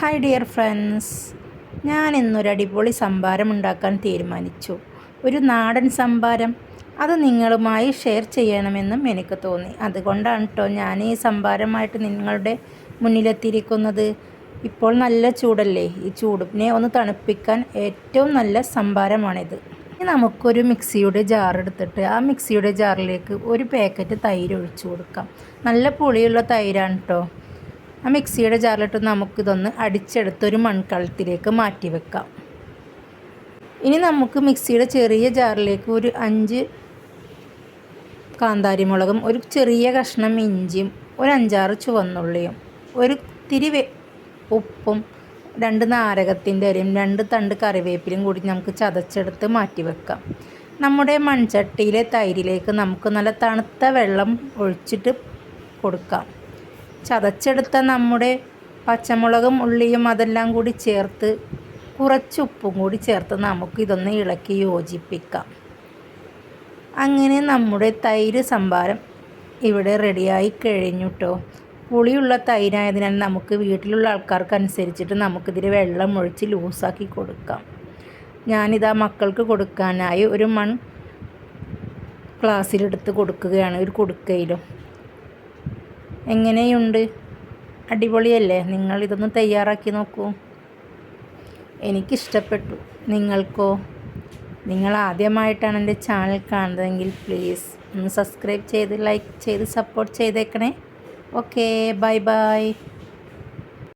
Hi dear friends ഞാൻ ഇന്നൊരു അടിപൊളി സംഭാരം ഉണ്ടാക്കാൻ തീരുമാനിച്ചു. ഒരു നാടൻ സംഭാരം. അത് നിങ്ങളുമായി ഷെയർ ചെയ്യണമെന്നും എനിക്ക് തോന്നി. അതുകൊണ്ടാണ് കേട്ടോ ഞാൻ ഈ സംഭാരമായിട്ട് നിങ്ങളുടെ മുന്നിലെത്തിയിരിക്കുന്നത്. ഇപ്പോൾ നല്ല ചൂടല്ലേ? ഈ ചൂടിനെ ഒന്ന് തണുപ്പിക്കാൻ ഏറ്റവും നല്ല സംഭാരമാണിത്. ഇനി നമുക്കൊരു മിക്സിയുടെ ജാർ എടുത്തിട്ട് ആ മിക്സിയുടെ ജാറിലേക്ക് ഒരു പാക്കറ്റ് തൈര് ഒഴിച്ചു കൊടുക്കാം. നല്ല പുളിയുള്ള തൈരാണ് കേട്ടോ ആ മിക്സിയുടെ ജാറിലിട്ട് നമുക്കിതൊന്ന് അടിച്ചെടുത്തൊരു മൺകളത്തിലേക്ക് മാറ്റി വെക്കാം. ഇനി നമുക്ക് മിക്സിയുടെ ചെറിയ ജാറിലേക്ക് ഒരു അഞ്ച് കാന്താരിമുളകും ഒരു ചെറിയ കഷ്ണം ഇഞ്ചിയും ഒരു അഞ്ചാറ് ചുവന്നുള്ളിയും ഒരു തിരി ഉപ്പും രണ്ട് നാരകത്തിന്റെ അരിയും രണ്ട് തണ്ട് കറിവേപ്പിലും കൂടി നമുക്ക് ചതച്ചെടുത്ത് മാറ്റി വെക്കാം. നമ്മുടെ മൺചട്ടിയിലെ തൈരിലേക്ക് നമുക്ക് നല്ല തണുത്ത വെള്ളം ഒഴിച്ചിട്ട് കൊടുക്കാം. ചതച്ചെടുത്ത നമ്മുടെ പച്ചമുളകും ഉള്ളിയും അതെല്ലാം കൂടി ചേർത്ത് കുറച്ച് ഉപ്പും കൂടി ചേർത്ത് നമുക്ക് ഇതൊന്ന് ഇളക്കി യോജിപ്പിക്കാം. അങ്ങനെ നമ്മുടെ തൈര് സംഭാരം ഇവിടെ റെഡിയായി കഴിഞ്ഞു കേട്ടോ പുളിയുള്ള തൈരായതിനാൽ നമുക്ക് വീട്ടിലുള്ള ആൾക്കാർക്ക് അനുസരിച്ചിട്ട് നമുക്കിതിൽ വെള്ളം ഒഴിച്ച് ലൂസാക്കി കൊടുക്കാം. ഞാനിതാ മക്കൾക്ക് കൊടുക്കാനായി ഒരു മൺ ഗ്ലാസ്സിലെടുത്ത് കൊടുക്കുകയാണ് ഒരു കുടുക്കയിലും. എങ്ങനെയുണ്ട്? അടിപൊളിയല്ലേ? നിങ്ങൾ ഇതൊന്ന് തയ്യാറാക്കി നോക്കൂ. എനിക്കിഷ്ടപ്പെട്ടു. നിങ്ങൾക്കോ? നിങ്ങൾ ആദ്യമായിട്ടാണ് എന്റെ ചാനൽ കാണുന്നതെങ്കിൽ പ്ലീസ് ഒന്ന് സബ്സ്ക്രൈബ് ചെയ്ത് ലൈക്ക് ചെയ്ത് സപ്പോർട്ട് ചെയ്തേക്കണേ. Okay bye bye.